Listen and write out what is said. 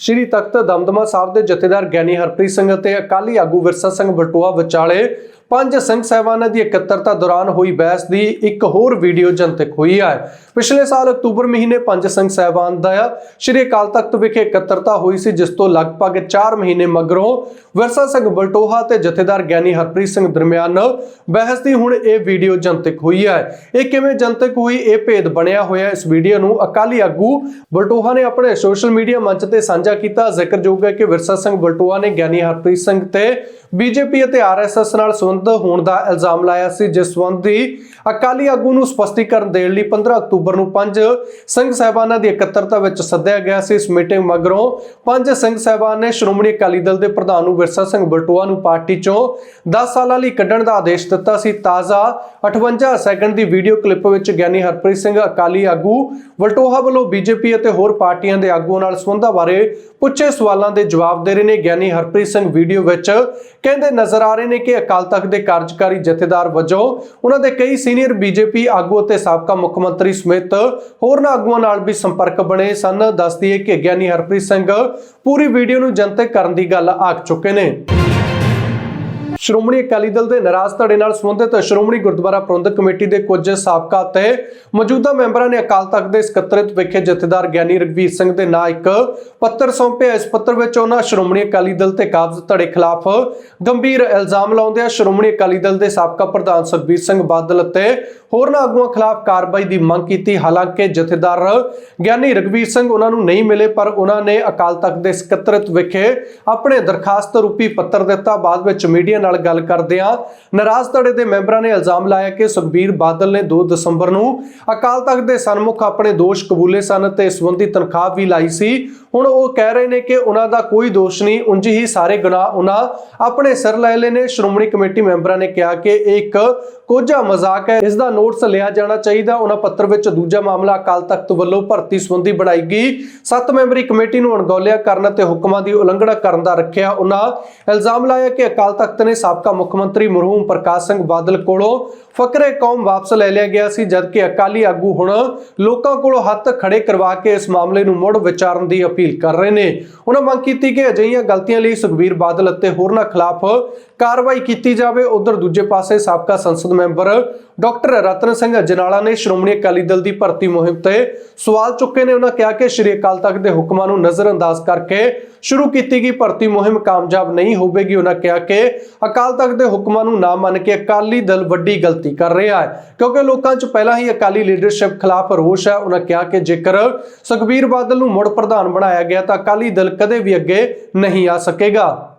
ਸ਼੍ਰੀ ਤਖਤ ਦਮਦਮਾ ਸਾਹਿਬ ਦੇ ਜਥੇਦਾਰ ਗਿਆਨੀ ਹਰਪ੍ਰੀਤ ਸਿੰਘ ਅਤੇ ਅਕਾਲੀ ਆਗੂ ਵਿਰਸਾ ਸਿੰਘ ਬਟੂਆ ਵਿਚਾਲੇ ਪੰਜ ਸਿੰਘ ਸਾਹਿਬਾਨਾਂ ਦੀ ਇਕੱਤਰਤਾ ਦੌਰਾਨ ਹੋਈ ਬਹਿਸ ਦੀ ਇੱਕ ਹੋਰ ਵੀਡੀਓ ਜਨਤਕ ਹੋਈ ਹੈ। ਪਿਛਲੇ ਸਾਲ ਅਕਤੂਬਰ ਮਹੀਨੇ ਪੰਜ ਸਿੰਘ ਸਾਹਿਬਾਨ ਦਾ ਸ਼੍ਰੀ ਅਕਾਲ ਤਖਤ ਵਿਖੇ ਇਕੱਤਰਤਾ ਹੋਈ ਸੀ, ਜਿਸ ਤੋਂ ਲਗਭਗ 4 ਮਹੀਨੇ ਮਗਰੋਂ ਵਿਰਸਾ ਸਿੰਘ ਬਲਟੋਹਾ ਤੇ ਜਥੇਦਾਰ ਗਿਆਨੀ ਹਰਪ੍ਰੀਤ ਸਿੰਘ ਦਰਮਿਆਨ ਬਹਿਸ ਦੀ ਹੁਣ ਇਹ ਵੀਡੀਓ ਜਨਤਕ ਹੋਈ ਹੈ। ਇਹ ਕਿਵੇਂ ਜਨਤਕ ਹੋਈ, ਇਹ ਭੇਦ ਬਣਿਆ ਹੋਇਆ ਇਸ ਵੀਡੀਓ ਨੂੰ ਅਕਾਲੀ ਆਗੂ ਬਲਟੋਹਾ ਨੇ ਆਪਣੇ ਸੋਸ਼ਲ ਮੀਡੀਆ ਮੰਚ ਤੇ ਸਾਂਝਾ ਕੀਤਾ। ਜ਼ਿਕਰਯੋਗ ਹੈ ਕਿ ਵਿਰਸਾ ਸਿੰਘ ਬਲਟੋਹਾ ਨੇ ਗਿਆਨੀ ਹਰਪ੍ਰੀਤ ਸਿੰਘ ਤੇ ਬੀਜੇਪੀ ਅਤੇ ਆਰਐਸਐਸ ਨਾਲ ਸੰਬੰਧ ਹੋਣ ਦਾ ਇਲਜ਼ਾਮ ਲਾਇਆ ਸੀ, ਜਿਸ ਸੰਬੰਧੀ ਅਕਾਲੀ ਆਗੂ ਨੂੰ ਸਪਸ਼ਟੀਕਰਨ ਦੇਣ ਲਈ 15 ਅਕਤੂਬਰ ਨੂੰ ਪੰਜ ਸਿੰਘ ਸਾਹਿਬਾਨਾਂ ਦੀ ਇਕੱਤਰਤਾ ਵਿੱਚ ਸੱਦਿਆ ਗਿਆ ਸੀ। ਇਸ ਮੀਟਿੰਗ ਮਗਰੋਂ ਪੰਜ ਸਿੰਘ ਸਾਹਿਬਾਨ ਨੇ ਸ਼੍ਰੋਮਣੀ ਅਕਾਲੀ ਦਲ ਦੇ ਪ੍ਰਧਾਨ ਨੂੰ ਵਿਰਸਾ ਸਿੰਘ ਬਲਟੋਆ ਨੂੰ ਪਾਰਟੀ ਚੋਂ 10 ਸਾਲਾਂ ਲਈ ਕੱਢਣ ਦਾ ਆਦੇਸ਼ ਦਿੱਤਾ ਸੀ। ਤਾਜ਼ਾ 58 ਸੈਕਿੰਡ ਦੀ ਵੀਡੀਓ ਕਲਿੱਪ ਵਿੱਚ ਗਿਆਨੀ ਹਰਪ੍ਰੀਤ ਸਿੰਘ ਅਕਾਲੀ ਆਗੂ ਵਲਟੋਹਾ ਵੱਲੋਂ ਬੀਜੇਪੀ ਅਤੇ ਹੋਰ ਪਾਰਟੀਆਂ ਦੇ ਆਗੂਆਂ ਨਾਲ ਸੰਬੰਧਾਂ ਬਾਰੇ ਪੁੱਛੇ ਸਵਾਲਾਂ ਦੇ ਜਵਾਬ ਦੇ ਰਹੇ ਨੇ ਗਿਆਨੀ ਹਰਪ੍ਰੀਤ ਸਿੰਘ ਵੀਡੀਓ ਵਿੱਚ। ਕਹਿੰਦੇ ਨਜ਼ਰ ਆ ਰਹੇ ਨੇ ਕਿ ਅਕਾਲ ਤਖਤ ਦੇ ਕਾਰਜਕਾਰੀ ਜਥੇਦਾਰ ਵਜੋਂ ਉਹਨਾਂ ਦੇ ਕਈ ਸੀਨੀਅਰ ਬੀਜੇਪੀ ਆਗੂ ਅਤੇ ਸਾਬਕਾ ਮੁੱਖ ਮੰਤਰੀ ਸਮੇਤ ਹੋਰਨਾਂ ਆਗੂਆਂ ਨਾਲ ਵੀ ਸੰਪਰਕ ਬਣੇ ਸਨ। ਦੱਸਦੀ ਹੈ ਕਿ ਗਿਆਨੀ ਹਰਪ੍ਰੀਤ ਸਿੰਘ ਪੂਰੀ ਵੀਡੀਓ ਨੂੰ ਜਨਤਕ ਕਰਨ ਦੀ ਗੱਲ ਆਖ ਚੁੱਕੇ ਨੇ। ਸ਼੍ਰੋਮਣੀ ਅਕਾਲੀ ਦਲ ਦੇ ਨਾਰਾਜ਼ ਧੜੇ ਨਾਲ ਸੰਬੰਧਿਤ ਸ਼੍ਰੋਮਣੀ ਗੁਰਦੁਆਰਾ ਪ੍ਰਬੰਧਕ ਕਮੇਟੀ ਦੇ ਕੁਝ ਸਾਬਕਾ ਤੇ ਮੌਜੂਦਾ ਮੈਂਬਰਾਂ ਨੇ ਅਕਾਲ ਤਖਤ ਦੇ ਸਕੱਤਰੇਤ ਵਿਖੇ ਜਥੇਦਾਰ ਗਿਆਨੀ ਰਗਵੀਰ ਸਿੰਘ ਦੇ ਨਾਂ ਇੱਕ ਪੱਤਰ ਸੌਂਪਿਆ। ਇਸ ਪੱਤਰ ਵਿੱਚ ਉਹਨਾਂ ਸ਼੍ਰੋਮਣੀ ਅਕਾਲੀ ਦਲ ਤੇ ਕਾਬਜ਼ ਧੜੇ ਖਿਲਾਫ ਗੰਭੀਰ ਇਲਜ਼ਾਮ ਲਾਉਂਦਿਆਂ ਸ਼੍ਰੋਮਣੀ ਅਕਾਲੀ ਦਲ ਦੇ ਸਾਬਕਾ ਪ੍ਰਧਾਨ ਸੁਖਬੀਰ ਸਿੰਘ ਬਾਦਲ ਅਤੇ ਹੋਰਨਾਂ ਆਗੂਆਂ ਖਿਲਾਫ ਕਾਰਵਾਈ ਦੀ ਮੰਗ ਕੀਤੀ। ਹਾਲਾਂਕਿ ਜਥੇਦਾਰ ਗਿਆਨੀ ਰਗਵੀਰ ਸਿੰਘ ਉਹਨਾਂ ਨੂੰ ਨਹੀਂ ਮਿਲੇ, ਪਰ ਉਹਨਾਂ ਨੇ ਅਕਾਲ ਤਖਤ ਦੇ ਸਕੱਤਰੇਤ ਵਿਖੇ ਆਪਣੇ ਦਰਖਾਸਤ ਰੂਪੀ ਪੱਤਰ ਦਿੱਤਾ। ਬਾਅਦ ਵਿੱਚ ਮੀਡੀਆ ਨਾਲ ਗੱਲ ਕਰਦਿਆਂ ਨਾਰਾਜ਼ ਧੜੇ ਦੇ ਮੈਂਬਰਾਂ ਨੇ ਇਲਜ਼ਾਮ ਲਾਇਆ ਕਿ ਸੁਖਬੀਰ ਬਾਦਲ ਨੇ 2 ਦਸੰਬਰ ਨੂੰ ਅਕਾਲ ਤਖਤ ਦੇ ਸਨਮੁਖ ਆਪਣੇ ਦੋਸ਼ ਕਬੂਲੇ ਸਨ ਤੇ ਇਸ ਸੰਬੰਧੀ ਤਨਖਾਹ ਵੀ ਲਾਈ ਸੀ। ਹੁਣ ਉਹ ਕਹਿ ਰਹੇ ਨੇ ਕਿ ਉਹਨਾਂ ਦਾ ਕੋਈ ਦੋਸ਼ ਨਹੀਂ, ਉਂਝ ਹੀ ਸਾਰੇ ਗੁਨਾਹ ਉਹਨਾਂ ਆਪਣੇ ਸਿਰ ਲੈ ਲਏ ਨੇ। ਸ਼੍ਰੋਮਣੀ ਕਮੇਟੀ ਮੈਂਬਰਾਂ ਨੇ ਕਿਹਾ ਕਿ ਇਹ ਇੱਕ ਕੋਝਾ ਮਜ਼ਾਕ ਹੈ। ਇਸ ਦਾ ਨੋਟਿਸ ਲਿਆ ਜਾਣਾ ਚਾਹੀਦਾ। ਉਹਨਾਂ ਪੱਤਰ ਵਿੱਚ ਦੂਜਾ ਮਾਮਲਾ ਅਕਾਲ ਤਖਤ ਵੱਲੋਂ ਭਰਤੀ ਸੰਬੰਧੀ ਬਣਾਈ ਗਈ। ਸੱਤ ਮੈਂਬਰੀ ਕਮੇਟੀ ਨੂੰ ਅਣਗੌਲਿਆ ਕਰਨ ਅਤੇ ਹੁਕਮਾਂ ਦੀ ਉਲੰਘਣਾ ਕਰਨ ਦਾ ਰੱਖਿਆ ਉਹਨਾਂ ਇਲਜ਼ਾਮ ਲਾਇਆ ਕਿ ਅਕਾਲ ਤਖਤ ਨੇ ਸਾਬਕਾ ਮੁੱਖ ਮੰਤਰੀ ਮਰਹੂਮ ਪ੍ਰਕਾਸ਼ ਸਿੰਘ ਬਾਦਲ ਕੋਲੋਂ ਫਕਰੇ ਕੌਮ ਵਾਪਸ ਲੈ ਲਿਆ ਗਿਆ ਸੀ, ਜਦਕਿ ਅਕਾਲੀ ਆਗੂ ਹੁਣ ਲੋਕਾਂ ਕੋਲੋਂ ਹੱਥ ਖੜੇ ਕਰਵਾ ਕੇ ਇਸ ਮਾਮਲੇ ਨੂੰ ਮੁੜ ਵਿਚਾਰਨ ਦੀ ਅਪੀਲ ਕਰ ਰਹੇ ਨੇ। ਉਹਨਾਂ ਮੰਗ ਕੀਤੀ ਕਿ ਅਜਿਹੀਆਂ ਗਲਤੀਆਂ ਲਈ ਸੁਖਬੀਰ ਬਾਦਲ ਅਤੇ ਹੋਰਨਾਂ ਖਿਲਾਫ ਕਾਰਵਾਈ ਕੀਤੀ ਜਾਵੇ, ਉਧਰ ਦੂਜੇ ਪਾਸੇ ਸਾਬਕਾ ਸੰਸਦ ਮੈਂਬਰ ਡਾਕਟਰ ਰਤਨ ਸਿੰਘ ਅਜਨਾਲਾ ਨੇ ਸ਼੍ਰੋਮਣੀ ਅਕਾਲੀ ਦਲ ਦੀ ਭਰਤੀ ਮੁਹਿੰਮ ਤੇ ਸਵਾਲ ਚੁੱਕੇ ਨੇ। ਉਹਨਾਂ ਕਿਹਾ ਕਿ ਸ਼੍ਰੀ ਅਕਾਲ ਤਖਤ ਦੇ ਹੁਕਮਾਂ ਨੂੰ ਨਜ਼ਰਅੰਦਾਜ਼ ਕਰਕੇ ਸ਼ੁਰੂ ਕੀਤੀ ਗਈ ਭਰਤੀ ਮੁਹਿੰਮ ਕਾਮਯਾਬ ਨਹੀਂ ਹੋਵੇਗੀ। ਉਹਨਾਂ ਕਿਹਾ ਕਿ ਅਕਾਲ ਤਖਤ ਦੇ ਹੁਕਮਾਂ ਨੂੰ ਨਾ ਮੰਨ ਕੇ ਅਕਾਲੀ ਦਲ ਵੱਡੀ ਗਲਤੀ ਕਰ ਰਿਹਾ ਹੈ, ਕਿਉਂਕਿ ਲੋਕਾਂ 'ਚ ਪਹਿਲਾਂ ਹੀ ਅਕਾਲੀ ਲੀਡਰਸ਼ਿਪ ਖਿਲਾਫ ਰੋਸ਼ ਹੈ। ਉਹਨਾਂ ਕਿਹਾ ਕਿ ਜੇਕਰ ਸੁਖਬੀਰ ਬਾਦਲ ਨੂੰ ਮੁੜ ਪ੍ਰਧਾਨ ਬਣਾਇਆ ਗਿਆ ਤਾਂ ਅਕਾਲੀ ਦਲ ਕਦੇ ਵੀ ਅੱਗੇ ਨਹੀਂ ਆ ਸਕੇਗਾ।